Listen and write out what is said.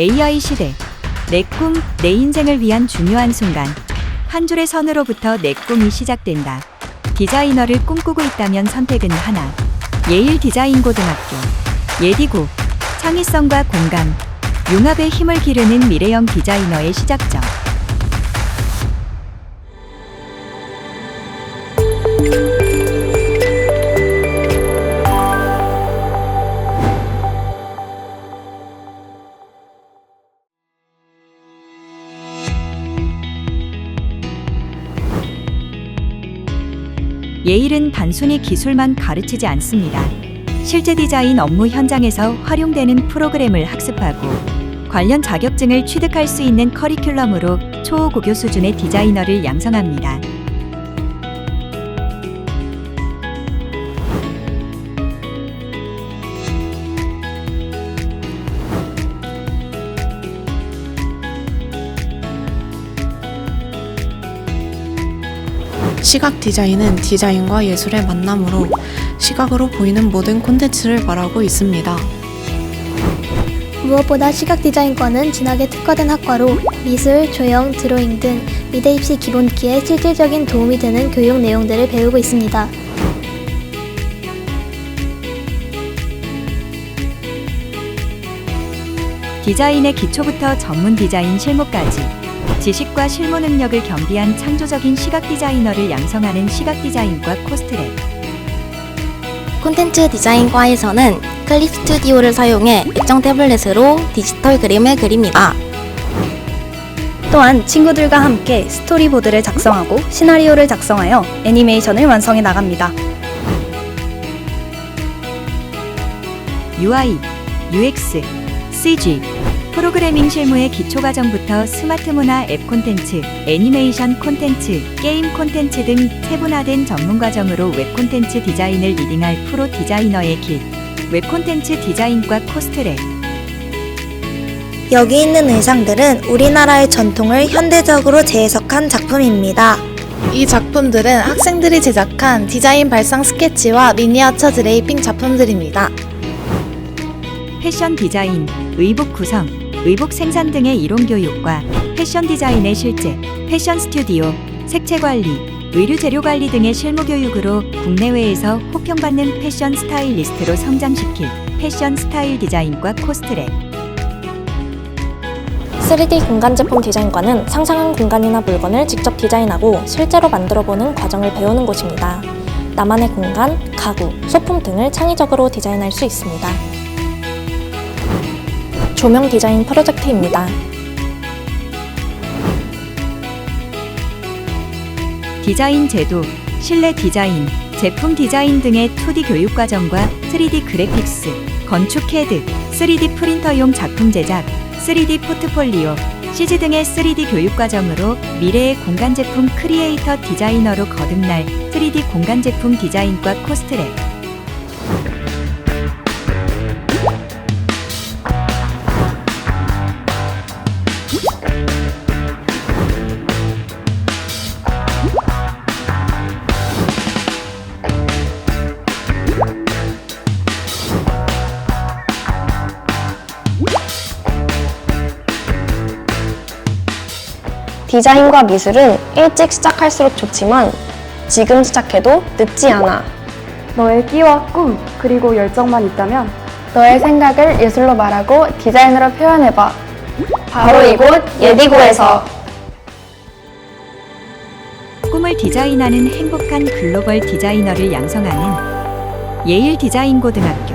AI 시대. 내 꿈, 내 인생을 위한 중요한 순간. 한 줄의 선으로부터 내 꿈이 시작된다. 디자이너를 꿈꾸고 있다면 선택은 하나. 예일 디자인 고등학교. 예디고. 창의성과 공감. 융합의 힘을 기르는 미래형 디자이너의 시작점. 예일은 단순히 기술만 가르치지 않습니다. 실제 디자인 업무 현장에서 활용되는 프로그램을 학습하고 관련 자격증을 취득할 수 있는 커리큘럼으로 초고교 수준의 디자이너를 양성합니다. 시각 디자인은 디자인과 예술의 만남으로 시각으로 보이는 모든 콘텐츠를 말하고 있습니다. 무엇보다 시각 디자인과는 진학에 특화된 학과로 미술, 조형, 드로잉 등 미대 입시 기본기에 실질적인 도움이 되는 교육 내용들을 배우고 있습니다. 디자인의 기초부터 전문 디자인 실무까지 지식과 실무 능력을 겸비한 창조적인 시각 디자이너를 양성하는 시각 디자인과 코스트랩. 콘텐츠 디자인과에서는 클립 스튜디오를 사용해 액정 태블릿으로 디지털 그림을 그립니다. 또한 친구들과 함께 스토리보드를 작성하고 시나리오를 작성하여 애니메이션을 완성해 나갑니다. UI, UX, CG, 프로그래밍 실무의 기초 과정부터 스마트 문화 앱 콘텐츠, 애니메이션 콘텐츠, 게임 콘텐츠 등 세분화된 전문 과정으로 웹 콘텐츠 디자인을 리딩할 프로 디자이너의 길. 웹 콘텐츠 디자인과 코스트랩. 여기 있는 의상들은 우리나라의 전통을 현대적으로 재해석한 작품입니다. 이 작품들은 학생들이 제작한 디자인 발상 스케치와 미니어처 드레이핑 작품들입니다. 패션 디자인, 의복 구성, 의복 생산 등의 이론 교육과 패션 디자인의 실제, 패션 스튜디오, 색채 관리, 의류 재료 관리 등의 실무 교육으로 국내외에서 호평받는 패션 스타일리스트로 성장시킬 패션 스타일 디자인과 코스트랩. 3D 공간 제품 디자인과는 상상한 공간이나 물건을 직접 디자인하고 실제로 만들어보는 과정을 배우는 곳입니다. 나만의 공간, 가구, 소품 등을 창의적으로 디자인할 수 있습니다. 조명 디자인 프로젝트입니다. 디자인 제도, 실내 디자인, 제품 디자인 등의 2D 교육 과정과 3D 그래픽스, 건축 CAD, 3D 프린터용 작품 제작, 3D 포트폴리오, CG 등의 3D 교육 과정으로 미래의 공간 제품 크리에이터 디자이너로 거듭날 3D 공간 제품 디자인과 코스트랩. 디자인과 미술은 일찍 시작할수록 좋지만 지금 시작해도 늦지 않아. 너의 끼와 꿈, 그리고 열정만 있다면 너의 생각을 예술로 말하고 디자인으로 표현해봐. 바로 이곳 예디고에서 꿈을 디자인하는 행복한 글로벌 디자이너를 양성하는 예일 디자인 고등학교